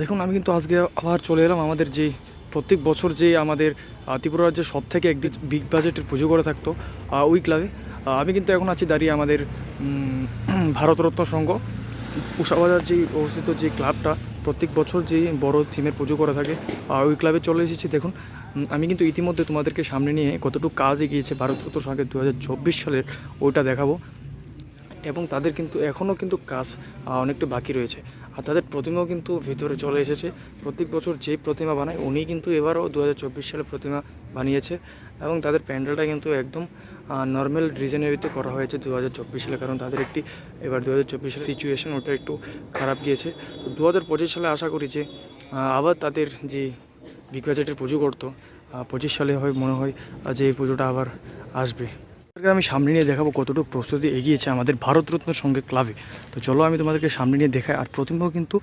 দেখুন, আমি কিন্তু আজকে আবার চলে এলাম আমাদের যে প্রত্যেক বছর যে আমাদের ত্রিপুরা রাজ্যে সব থেকে একদিন বিগ বাজেটের পুজো করে থাকতো ওই ক্লাবে আমি কিন্তু এখন আছি দাঁড়িয়ে আমাদের ভারতরত্ন সংঘ। উষাবাজার যে অবস্থিত যে ক্লাবটা প্রত্যেক বছর যে বড় থিমের পুজো করে থাকে ওই ক্লাবে চলে এসেছি। দেখুন আমি কিন্তু ইতিমধ্যে তোমাদেরকে সামনে নিয়ে কতটুকু কাজ এগিয়েছে ভারতরত্ন সংঘের দু হাজার সালের ওইটা দেখাবো। এবং তাদের কিন্তু এখনও কিন্তু কাজ অনেকটা বাকি রয়েছে। আর তাদের প্রতিমাও কিন্তু ভিতরে চলে এসেছে। প্রত্যেক বছর যে প্রতিমা বানায় উনি কিন্তু এবারও দু হাজার চব্বিশ সালে প্রতিমা বানিয়েছে এবং তাদের প্যান্ডেলটা কিন্তু একদম নর্মাল ডিজাইনের ভিত্তি করা হয়েছে দু হাজার চব্বিশ সালে। কারণ তাদের একটি, এবার দু সালের সিচুয়েশন ওটা একটু খারাপ গিয়েছে। তো দু হাজার পঁচিশ সালে আশা করি যে আবার তাদের যে বিগ বাজেটের পুজো করতো পঁচিশ সালে হয়, মনে হয় যে এই পুজোটা আবার আসবে। আমি সামনে নিয়ে দেখাবো কতটুকু প্রস্তুতি এগিয়েছে আমাদের ভারতরত্ন সঙ্গে ক্লাবে। তো চলো আমি তোমাদেরকে সামনে নিয়ে দেখাই। আর প্রতিমাও কিন্তু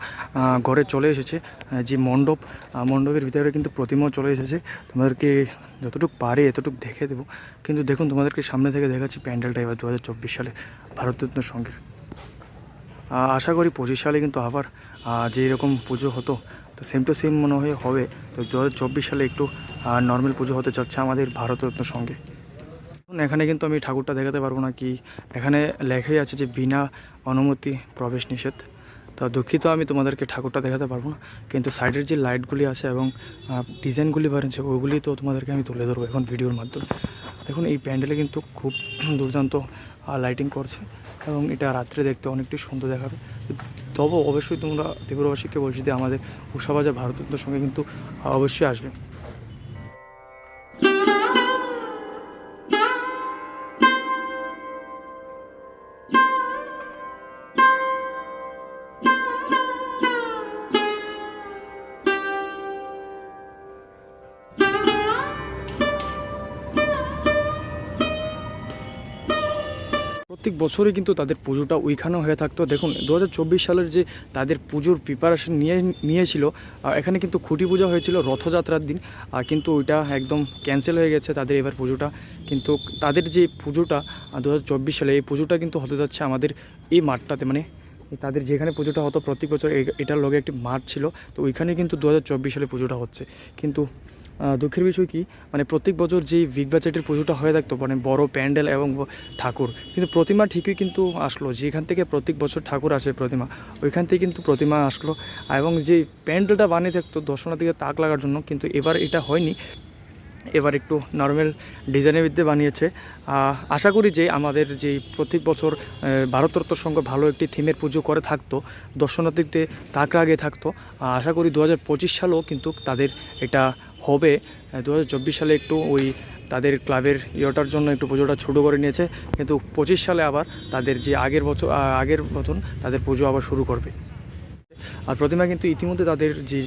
ঘরে চলে এসেছে। যে মণ্ডপ মণ্ডপের ভিতরে কিন্তু প্রতিমাও চলে এসেছে। তোমাদেরকে যতটুকু পারে এতটুকু দেখে দেবো। কিন্তু দেখুন তোমাদেরকে সামনে থেকে দেখাচ্ছি প্যান্ডেলটা এবার দু হাজার চব্বিশ সালে ভারতরত্ন সঙ্গে। আহ, আশা করি পঁচিশ সালে কিন্তু আবার আহ, যেই রকম পুজো হতো তো সেম টু সেম মনে হয় হবে। তো দু হাজার চব্বিশ সালে একটু নর্মাল পুজো হতে যাচ্ছে আমাদের ভারতরত্ন সঙ্গে। এখন কিন্তু আমি ঠাকুরটা দেখাতে পারব না কি, এখানে লেখাই আছে যে বিনা অনুমতি প্রবেশ নিষেধ। তা দুঃখিত, আমি তোমাদেরকে ঠাকুরটা দেখাতে পারব না। কিন্তু সাইডের যে লাইটগুলি আছে এবং ডিজাইনগুলি বাড়ছে ওইগুলি তো তোমাদেরকে আমি তুলে ধরবো এখন ভিডিওর মাধ্যমে। দেখুন, এই প্যান্ডেলে কিন্তু খুব দুর্দান্ত লাইটিং করছে এবং এটা রাত্রে দেখতে অনেকটাই সুন্দর দেখাবে। তবে অবশ্যই তোমরা ত্রিপুরাবাসীকে বলছি যে আমাদের উষাবাজার ভারতত্বের সঙ্গে কিন্তু অবশ্যই আসবে। প্রত্যেক বছরই কিন্তু তাদের পুজোটা ওইখানেও হয়ে থাকতো। দেখুন, দু হাজার চব্বিশ সালের যে তাদের পুজোর প্রিপারেশন নিয়ে, নিয়েছিল এখানে কিন্তু খুঁটি পূজা হয়েছিল রথযাত্রার দিন, আর কিন্তু ওইটা একদম ক্যান্সেল হয়ে গেছে তাদের এবার পুজোটা। কিন্তু তাদের যে পুজোটা দু হাজার চব্বিশ সালে এই পুজোটা কিন্তু হতে যাচ্ছে আমাদের এই মাঠটাতে মানে তাদের যেখানে পুজোটা হতো প্রত্যেক বছর এটার লগে একটি মাঠ ছিল। তো ওইখানে কিন্তু দু হাজার চব্বিশ সালে পুজোটা হচ্ছে। কিন্তু দুঃখের বিষয় কি মানে প্রত্যেক বছর যে বিগ বাজেটের পুজোটা হয়ে থাকতো মানে বড় প্যান্ডেল এবং ঠাকুর, কিন্তু প্রতিমা ঠিকই কিন্তু আসলো। যেখান থেকে প্রত্যেক বছর ঠাকুর আসে প্রতিমা, ওইখান থেকে কিন্তু প্রতিমা আসলো। এবং যে প্যান্ডেলটা বানিয়ে থাকতো দর্শনার্থীকে তাক লাগার জন্য, কিন্তু এবার এটা হয়নি। এবার একটু নর্মাল ডিজাইনের বিদ্যে বানিয়েছে। আশা করি যে আমাদের যে প্রত্যেক বছর ভারতরত্ন সঙ্গে ভালো একটি থিমের পুজো করে থাকতো দর্শনার্থীতে তাক লাগিয়ে থাকতো। আশা করি দু হাজার পঁচিশ সালেও কিন্তু তাদের এটা হবে। দু হাজার চব্বিশ সালে একটু ওই তাদের ক্লাবের ইয়েটার জন্য একটু পুজোটা ছোটো করে নিয়েছে। কিন্তু পঁচিশ সালে আবার তাদের যে আগের বছর আগের মতন তাদের পুজো আবার শুরু করবে। আর প্রতিমা কিন্তু ইতিমধ্যে তাদের যে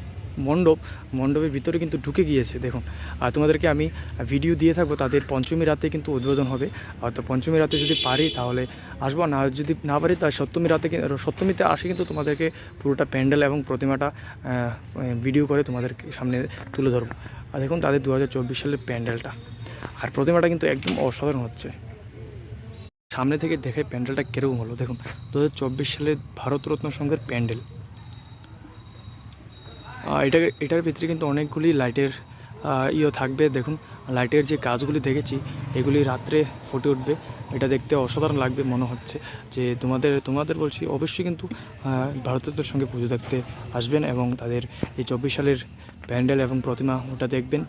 মণ্ডপ, মণ্ডপের ভিতরে কিন্তু ঢুকে গিয়েছে, দেখুন। আর তোমাদেরকে আমি ভিডিও দিয়ে থাকব, তাদের পঞ্চমী রাতে কিন্তু উদ্বোধন হবে। আর তো পঞ্চমী রাতে যদি পারি, তাহলে আসব। না যদি না পারি তার সপ্তমী রাতে সপ্তমীতে আসে কিন্তু তোমাদেরকে পুরোটা প্যান্ডেল এবং প্রতিমাটা ভিডিও করে তোমাদেরকে সামনে তুলে ধরবো। আর দেখুন, তাদের দু হাজার চব্বিশ সালের প্যান্ডেলটা। আর প্রতিমাটা কিন্তু একদম অসাধারণ হচ্ছে। সামনে থেকে দেখে প্যান্ডেলটা কীরকম হলো? দেখুন দু সালের ভারতরত্ন সংঘের প্যান্ডেল। এটা এটার ভিতরে কিন্তু অনেকগুলি লাইটের ইয়ে থাকবে। দেখুন, লাইটের যে কাজগুলি দেখেছি, এগুলি রাত্রে ফুটে উঠবে। এটা দেখতে অসাধারণ লাগবে, মনে হচ্ছে। যে তোমাদের তোমাদের বলছি, অবশ্যই কিন্তু ভারতীয়দের সঙ্গে পুজো দেখতে আসবেন এবং তাদের এই চব্বিশ সালের প্যান্ডেল এবং প্রতিমা ওটা দেখবেন।